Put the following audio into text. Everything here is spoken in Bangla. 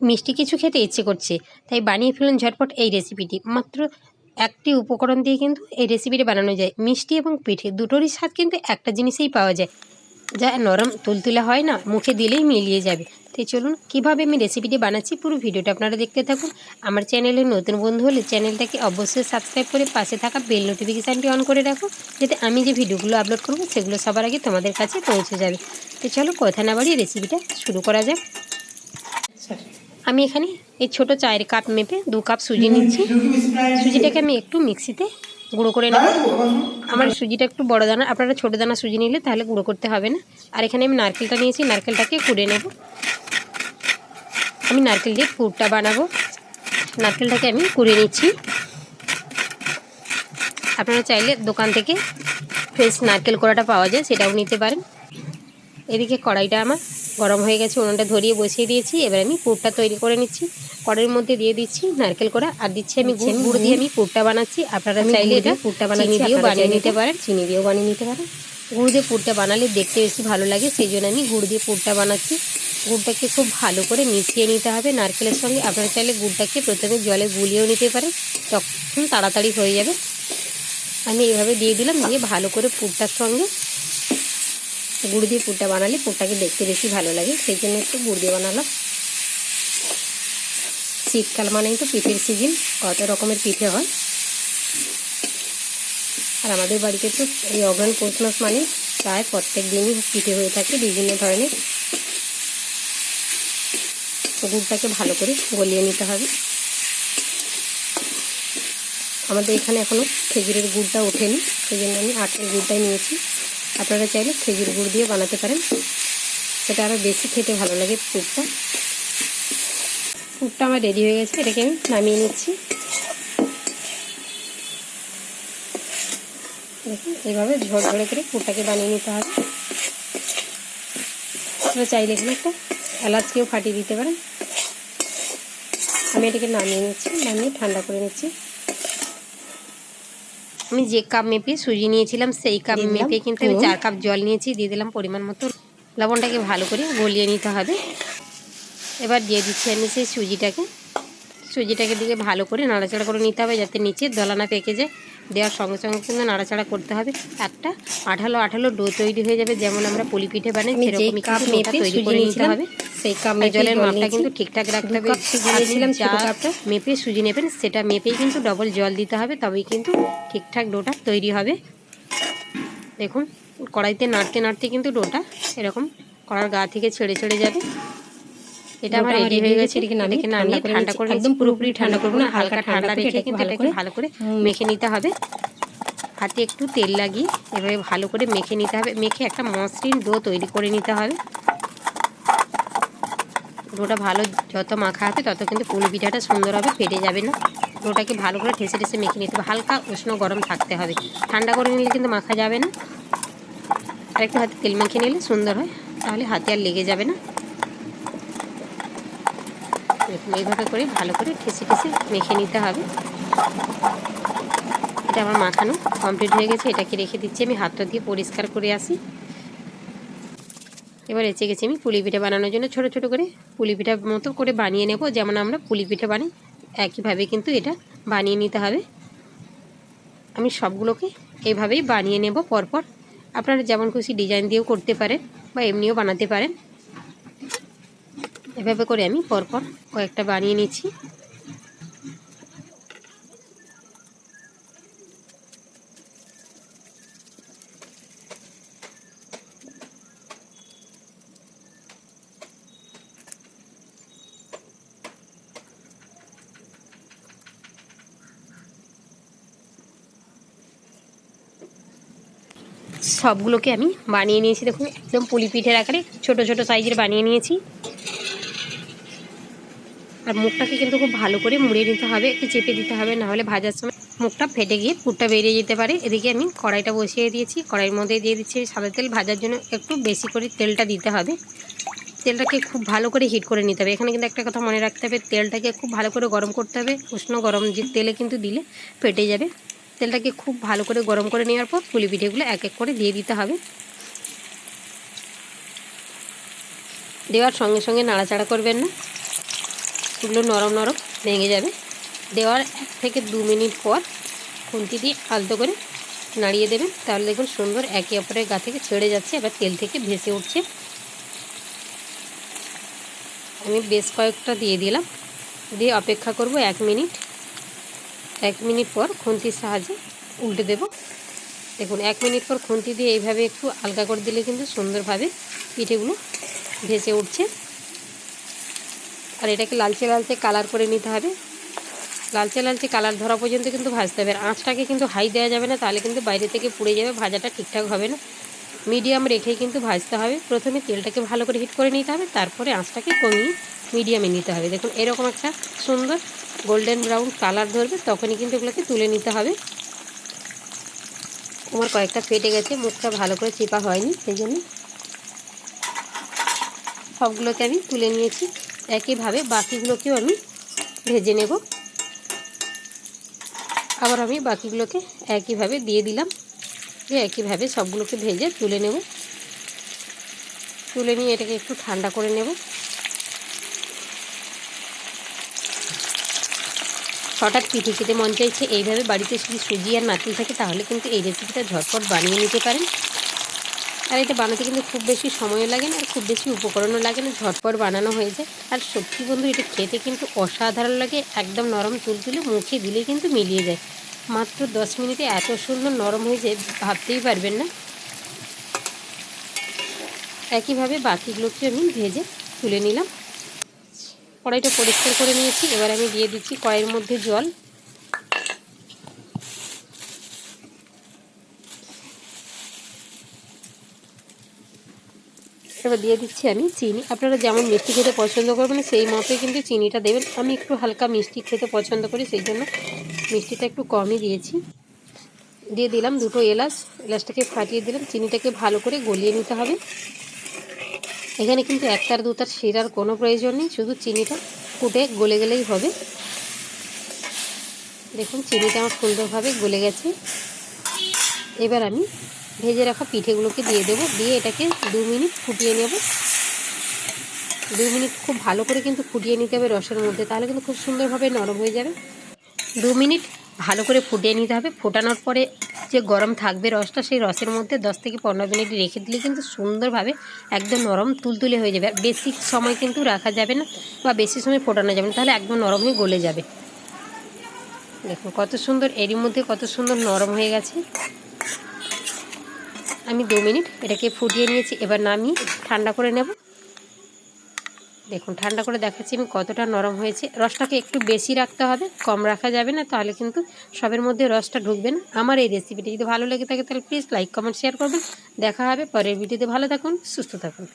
মিষ্টি কিছু খেতে ইচ্ছে করছে। তাই বানিয়ে ফেলুন ঝটপট এই রেসিপিটি মাত্র একটি উপকরণ দিয়ে কিন্তু এই রেসিপিটি বানানো যায়। মিষ্টি এবং পিঠে দুটোরই স্বাদ কিন্তু একটা জিনিসেই পাওয়া যায়। যা নরম, তুলতুলে হয় না, মুখে দিলেই মিলিয়ে যাবে। তো চলুন, কীভাবে আমি রেসিপিটি বানাচ্ছি পুরো ভিডিওটা আপনারা দেখতে থাকুন। আমার চ্যানেলে নতুন বন্ধু হলে চ্যানেলটাকে অবশ্যই সাবস্ক্রাইব করে পাশে থাকা বেল নোটিফিকেশানটি অন করে রাখো, যাতে আমি যে ভিডিওগুলো আপলোড করব, সেগুলো সবার আগে তোমাদের কাছে পৌঁছে যাবে। তো চলো, কথা না বাড়িয়ে রেসিপিটা শুরু করা যাক। আমি এখানে এই ছোট চায়ের কাপ মেপে দু কাপ সুজি নিচ্ছি। সুজিটাকে আমি একটু মিক্সিতে গুঁড়ো করে নেব। আমার সুজিটা একটু বড় দানা, আপনারা ছোটো দানা সুজি নিলে তাহলে গুঁড়ো করতে হবে না। আর এখানে আমি নারকেলটা নিয়েছি, নারকেলটাকে কুড়ে নেব। আমি নারকেল দিয়ে পুরটা বানাবো। নারকেলটাকে আমি কুড়ে নিচ্ছি। আপনারা চাইলে দোকান থেকে ফ্রেশ নারকেল কোড়াটা পাওয়া যায়, সেটাও নিতে পারেন। এদিকে কড়াইটা আমার গরম হয়ে গেছে উনুনটা ধরিয়ে বসিয়ে দিয়েছি। এবার আমি পুরটা তৈরি করে নিচ্ছি। কড়ের মধ্যে দিয়ে দিচ্ছি নারকেল কড়া। আর দিচ্ছি আমি গুড়। গুড় দিয়ে আমি পুরটা বানাচ্ছি। আপনারা চাইলে এটা পুরটা বানিয়ে দিয়েও বানিয়ে নিতে পারেন। চিনি দিয়েও বানিয়ে নিতে পারেন। গুড় দিয়ে পুরটা বানালে দেখতে বেশি ভালো লাগে সেই জন্য আমি গুড় দিয়ে পুরটা বানাচ্ছি। গুড়টাকে খুব ভালো করে মিশিয়ে নিতে হবে নারকেলের সঙ্গে। আপনারা চাইলে গুড়টাকে প্রথমে জলে গুলিয়েও নিতে পারেন। তখন তাড়াতাড়ি হয়ে যাবে। আমি এইভাবে দিয়ে দিলাম দিয়ে ভালো করে পুরটার সঙ্গে গুড় দিয়ে পুরটা বানালে পুরটাকে দেখতে বেশি ভালো লাগে। সেই জন্য একটু গুড় দিয়ে বানালাম। শীতকাল মানেই তো পিঠের সিজন কত রকমের পিঠে হয়। আর আমাদের বাড়িতে তো এই অগ্রহণ পৌষ মানে প্রায় প্রত্যেক দিনই পিঠে হয়ে থাকে বিভিন্ন ধরনের। গুড়টাকে ভালো করে গলিয়ে নিতে হবে। আমাদের এখানে এখনও খেজুরের গুড়টা ওঠেনি, সেই জন্য আমি আটের গুড়টাই নিয়েছি। আপনারা চাইলে খেজুর গুড় দিয়ে বানাতে পারেন। সেটা আরও বেশি খেতে ভালো লাগে পুরটা। পুরটা আমার রেডি হয়ে গেছে, এটাকে আমি নামিয়ে নিচ্ছি। দেখুন এইভাবে ঝোড় ঝরে করে পুরটাকে বানিয়ে নিতে হবে। আপনারা চাইলে এখানে একটা এলাচকেও ফাটিয়ে দিতে পারেন। আমি এটাকে নামিয়ে নিচ্ছি, নামিয়ে ঠান্ডা করে নিচ্ছি। আমি যে কাপ মেপে সুজি নিয়েছিলাম সেই কাপ মেপে কিন্তু আমি চার কাপ জল নিয়েছি দিয়ে দিলাম পরিমাণ মতো। লবণটাকে ভালো করে গলিয়ে নিতে হবে। এবার দিয়ে দিচ্ছি আমি সেই সুজিটাকে। সুজিটাকে দিয়ে ভালো করে নাড়াচাড়া করে নিতে হবে যাতে নিচে দলানা পেকে যায়। দেওয়ার সঙ্গে সঙ্গে কিন্তু নাড়াচাড়া করতে হবে। একটা আঠালো আঠালো ডো তৈরি হয়ে যাবে যেমন আমরা পুলি পিঠে বানাই সেরকমই কাপ মেপে তৈরি করে নিতে হবে। সেই কাপ জলের মাপটা কিন্তু ঠিকঠাক রাখতে হবে। দিয়েছিলাম ছোট কাপটা। মেপে সুজি নেবেন সেটা মেপেই কিন্তু ডবল জল দিতে হবে তবেই কিন্তু ঠিকঠাক ডোটা তৈরি হবে। দেখুন কড়াইতে নাড়তে নাড়তে কিন্তু ডোটা এরকম কড়ার গা থেকে ছেড়ে ছেড়ে যাবে। এটা আমার রেডি হয়ে গেছে। এটাকে নামিয়ে নামিয়ে ঠান্ডা করে একদম পুরোপুরি ঠান্ডা করব না হালকা ঠান্ডা রেখে এটাকে ভালো করে মেখে নিতে হবে। হাতে একটু তেল লাগিয়ে এভাবে ভালো করে মেখে নিতে হবে। মেখে একটা মসৃণ ডো তৈরি করে নিতে হবে। ডোটা ভালো যত মাখা হবে তত কিন্তু পুলি পিঠাটা সুন্দর হবে ফেটে যাবে না। ডোটাকে ভালো করে ঠেসে ঠেসে মেখে নিতে হবে। হালকা উষ্ণ গরম থাকতে হবে। ঠান্ডা করে নিলে কিন্তু মাখা যাবে না। আর একটু হাতে তেল মেখে নিলে সুন্দর হয়। তাহলে হাতে আর লেগে যাবে না। এইভাবে করে ভালো করে ঠেসে ঠেসে মেখে নিতে হবে। এটা আমার মাখানো কমপ্লিট হয়ে গেছে। এটাকে রেখে দিচ্ছি আমি। হাতটা দিয়ে পরিষ্কার করে আসি। এবার এসে গেছি আমি পুলি পিঠা বানানোর জন্য। ছোট ছোট করে পুলি পিঠা মতো করে বানিয়ে নেব। যেমন আমরা পুলি পিঠা বানাই, একইভাবে কিন্তু এটা বানিয়ে নিতে হবে। আমি সবগুলোকে এইভাবেই বানিয়ে নেব পরপর। আপনারা যেমন খুশি ডিজাইন দিয়েও করতে পারেন বা এমনিও বানাতে পারেন। এভাবে করে আমি পরপর কয়েকটা বানিয়ে নিচ্ছি। সবগুলোকে আমি বানিয়ে নিয়েছি। দেখুন, একদম পুলি পিঠের আকারে ছোট ছোট সাইজের বানিয়ে নিয়েছি। আর মুখটাকে কিন্তু খুব ভালো করে মুড়ে নিতে হবে, একটু চেপে দিতে হবে নাহলে ভাজার সময় মুখটা ফেটে গিয়ে পুরটা বেরিয়ে যেতে পারে। এদিকে আমি কড়াইটা বসিয়ে দিয়েছি, কড়াইয়ের মধ্যে দিয়ে দিচ্ছি সাদা তেল। ভাজার জন্য একটু বেশি করে তেলটা দিতে হবে। তেলটাকে খুব ভালো করে হিট করে নিতে হবে। এখানে কিন্তু একটা কথা মনে রাখতে হবে, তেলটাকে খুব ভালো করে গরম করতে হবে। উষ্ণ গরম যে তেলে কিন্তু দিলে ফেটে যাবে। তেলটাকে খুব ভালো করে গরম করে নেওয়ার পর পুলি পিঠেগুলো এক এক করে দিয়ে দিতে হবে। দেওয়ার সঙ্গে সঙ্গে নাড়াচাড়া করবেন না। এগুলো নরম নরম ভেঙে যাবে। দেওয়ার এক থেকে দু মিনিট পর খুন্তি দিয়ে আলতো করে নাড়িয়ে দেবেন তাহলে দেখুন সুন্দর একে অপরের গা থেকে ছেড়ে যাচ্ছে, এবার তেল থেকে ভেসে উঠছে। আমি বেশ কয়েকটা দিয়ে দিলাম। দিয়ে অপেক্ষা করব এক মিনিট। এক মিনিট পর খুন্তির সাহায্যে উল্টে দেব। দেখুন, এক মিনিট পর খুন্তি দিয়ে এইভাবে একটু আলগা করে দিলে কিন্তু সুন্দরভাবে পিঠেগুলো ভেসে উঠছে। আর এটাকে লালচে লালচে কালার করে নিতে হবে। লালচে লালচে কালার ধরা পর্যন্ত কিন্তু ভাজতে হবে। আর আঁচটাকে কিন্তু হাই দেওয়া যাবে না, তাহলে কিন্তু বাইরে থেকে পুড়ে যাবে, ভাজাটা ঠিকঠাক হবে না। মিডিয়াম রেখেই কিন্তু ভাজতে হবে। প্রথমে তেলটাকে ভালো করে হিট করে নিতে হবে, তারপরে আঁচটাকে কমিয়ে মিডিয়ামে নিতে হবে। দেখুন, এরকম একটা সুন্দর গোল্ডেন ব্রাউন কালার ধরবে, তখনই কিন্তু এগুলোকে তুলে নিতে হবে। আমার কয়েকটা ফেটে গেছে, মুখটা ভালো করে চেপা হয়নি, সেই জন্য সবগুলোকে আমি তুলে নিয়েছি। একইভাবে বাকিগুলোকেও আমি ভেজে নেব। আবার আমি বাকিগুলোকে একইভাবে দিয়ে দিলাম। দিয়ে একইভাবে সবগুলোকে ভেজে তুলে নেব। তুলে নিয়ে এটাকে একটু ঠান্ডা করে নেব। হঠাৎ পিঠে খেতে মন চাইছে, এইভাবে বাড়িতে যদি সুজি আর নারকেল থাকে, তাহলে কিন্তু এই রেসিপিটা ঝটপট বানিয়ে নিতে পারেন। আর এটা বানাতে কিন্তু খুব বেশি সময়ও লাগে না, আর খুব বেশি উপকরণও লাগে না, ঝটপট বানানো হয়ে যায়। আর সত্যি বন্ধু, এটা খেতে কিন্তু অসাধারণ লাগে, একদম নরম তুলতুলে মুখে দিলে কিন্তু মিলিয়ে যায়। মাত্র দশ মিনিটে এত সুন্দর নরম হয়ে যায়, ভাবতেই পারবেন না। একইভাবে বাকিগুলোকে আমি ভেজে তুলে নিলাম। কড়াইটা পরিষ্কার করে নিয়েছি, এবার আমি দিয়ে দিচ্ছি কড়াইয়ের মধ্যে জল। এবার দিয়ে দিচ্ছি আমি চিনি। আপনারা যেমন মিষ্টি খেতে পছন্দ করবেন, সেই মতে কিন্তু চিনিটা দেবেন। আমি একটু হালকা মিষ্টি খেতে পছন্দ করি, সেই জন্য মিষ্টিটা একটু কমই দিয়েছি। দিয়ে দিলাম দুটো এলাচ। এলাচটাকে ফাটিয়ে দিলাম। চিনিটাকে ভালো করে গলিয়ে নিতে হবে। এখানে কিন্তু একটার দুটার শিরার কোনো প্রয়োজন নেই, শুধু চিনিটা ফুটে গলে গেলেই হবে। দেখুন, চিনিটা আমার সুন্দরভাবে গলে গেছে। এবার আমি ভেজে রাখা পিঠেগুলোকে দিয়ে দেবো। দিয়ে এটাকে দু মিনিট ফুটিয়ে নেব। দু মিনিট খুব ভালো করে কিন্তু ফুটিয়ে নিতে হবে রসের মধ্যে। তাহলে কিন্তু খুব সুন্দরভাবে নরম হয়ে যাবে। দু মিনিট ভালো করে ফুটিয়ে নিতে হবে। ফোটানোর পরে যে গরম থাকবে রসটা, সেই রসের মধ্যে দশ থেকে পনেরো মিনিট রেখে দিলে কিন্তু সুন্দরভাবে একদম নরম তুলতুলে হয়ে যাবে। আর বেশি সময় কিন্তু রাখা যাবে না বা বেশি সময় ফোটানো যাবে না। তাহলে একদম নরম হয়ে গলে যাবে। দেখুন কত সুন্দর, এরই মধ্যে কত সুন্দর নরম হয়ে গেছে। আমি দু মিনিট এটাকে ফুটিয়ে নিয়েছি, এবার নামিয়ে ঠান্ডা করে নেব। দেখুন, ঠান্ডা করে দেখাচ্ছি আমি কতটা নরম হয়েছে। রসটাকে একটু বেশি রাখতে হবে, কম রাখা যাবে না, তাহলে কিন্তু সবের মধ্যে রসটা ঢুকবে না। আমার এই রেসিপিটি যদি ভালো লেগে থাকে, তাহলে প্লিজ লাইক কমেন্ট শেয়ার করবেন। দেখা হবে পরের ভিডিওতে। ভালো থাকুন, সুস্থ থাকুন।